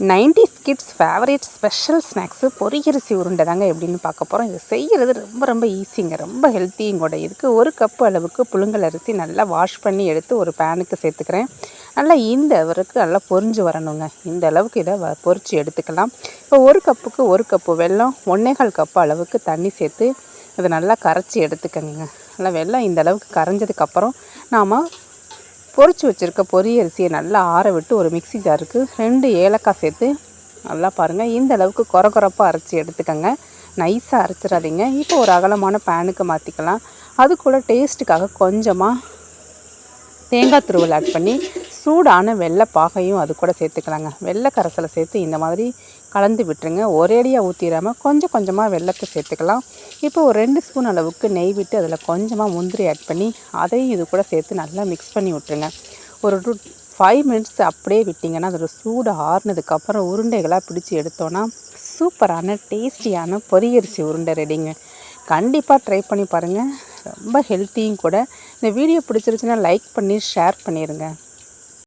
Nineties kids favourite special snacks பொரியரிசி உருண்டை தாங்க எப்படின்னு பார்க்க போகிறோம் இது செய்கிறது ரொம்ப ரொம்ப ஈஸிங்க ரொம்ப ஹெல்த்தியும் கூட இதுக்கு ஒரு கப்பு அளவுக்கு புழுங்கல் அரிசி நல்லா வாஷ் பண்ணி எடுத்து ஒரு பேனுக்கு சேர்த்துக்கிறேன். நல்லா இந்த அளவுக்கு நல்லா பொரிஞ்சு வரணுங்க. இந்த அளவுக்கு இதை வ எடுத்துக்கலாம். இப்போ ஒரு கப்புக்கு ஒரு கப்பு வெல்லம் ஒன்றேகால் கப்பு அளவுக்கு தண்ணி சேர்த்து இதை நல்லா கரைச்சி எடுத்துக்கோங்க. நல்லா வெள்ளம் இந்த அளவுக்கு கரைஞ்சதுக்கப்புறம் நாம் பொரிச்சு வச்சுருக்க பொரியரிசியை நல்லா ஆற விட்டு ஒரு மிக்சி ஜாருக்கு ரெண்டு ஏலக்காய் சேர்த்து நல்லா பாருங்கள் இந்த அளவுக்கு கொர கொரப்பாக அரைச்சி எடுத்துக்கோங்க. நைஸாக அரைச்சிடாதீங்க. இப்போ ஒரு அகலமான பேனுக்கு மாற்றிக்கலாம் அது கூட டேஸ்ட்டுக்காக கொஞ்சமாக தேங்காய் துருவல் ஆட் பண்ணி சூடான வெள்ளை பாகையும் அது கூட சேர்த்துக்கலாங்க. வெள்ளை கரைசலை சேர்த்து இந்த மாதிரி கலந்து விட்டுருங்க. ஒரேடியாக ஊற்றிடாமல் கொஞ்சம் கொஞ்சமாக வெள்ளத்தை சேர்த்துக்கலாம். இப்போ ஒரு ரெண்டு ஸ்பூன் அளவுக்கு நெய் விட்டு அதில் கொஞ்சமாக முந்திரி ஆட் பண்ணி அதையும் இது கூட சேர்த்து நல்லா மிக்ஸ் பண்ணி விட்டுருங்க. ஒரு டூ ஃபைவ் மினிட்ஸ் அப்படியே விட்டிங்கன்னா அதோட சூடு ஆறுனதுக்கப்புறம் உருண்டைகளாக பிடிச்சி எடுத்தோன்னா சூப்பரான டேஸ்டியான பொரியரிசி உருண்டை ரெடிங்க கண்டிப்பாக ட்ரை பண்ணி பாருங்கள் ரொம்ப ஹெல்த்தியும் கூட. இந்த வீடியோ பிடிச்சிருச்சுன்னா லைக் பண்ணி ஷேர் பண்ணிடுங்க